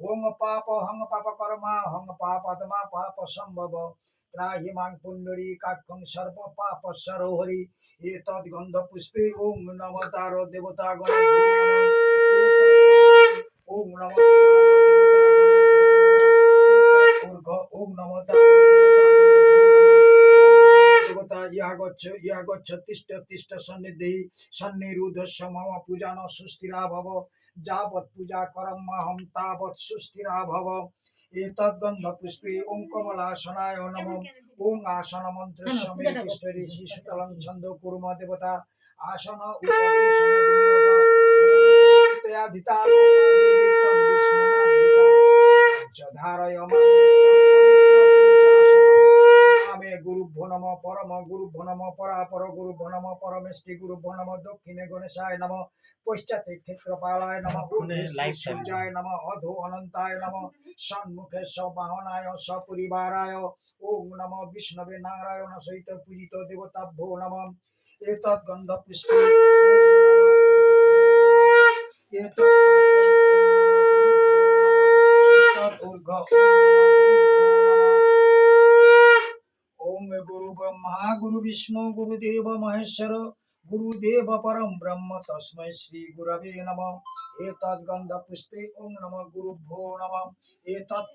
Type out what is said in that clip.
ওম পাপ হং পাপ কর্মা হং পাপাত্মা পাপ সম্ভব ত্রাহি মাং পুণ্ডরী কাক্ষং সর্ব পাপ সরোহরি এতৎ গন্ধ পুষ্পে ওম নম তার দেবতা গণ ওম নম ওম নম দেবতা ইয়া গচ্ছ ইয়া গচ্ছ তিষ্ঠ তিষ্ঠ সন্নিধি সন্নিরুদ্ধস্য মম পূজান সুস্থিরা ভব। যাবৎ পূজা করম্মহম তাবৎ সুস্থিরা ভব। এতদ্গন্ধ পুষ্পে ওম কমলাসনায় নম। ওম আসন মন্ত্রস্য মের কৃষ্ণরি শিশুতলং ছন্দ কুর্ম দেবতা। আসন উপবেশন বিনিয়োগ। গুরুভ্য নম পরম গুরুভ্য নম পরাপর গুরুভ্য নম পরমেষ্টি গুরুভ্য নম দক্ষিণে গণেশায় নম পশ্চাতে ক্ষেত্রপালায় নম সূর্যায় নম অধো অনন্তায় নম সম্মুখে সবাহনায় সপরিবারায় ওম নম বিষ্ণবে নারায়ণ সহিত পূজিত দেবতাভ্যো নম এতৎ গন্ধ পুষ্পে এতৎ ওম গুরু ব্রহ্মা গুরু বিষ্ণু গুরুদেব মহেশ্বর গুরুদেব পরম ব্রহ্ম তস্মৈ শ্রী গুরবে নম এতৎ গন্ধ পুষ্পে ওম নম গুরুভ্যো নম এতৎ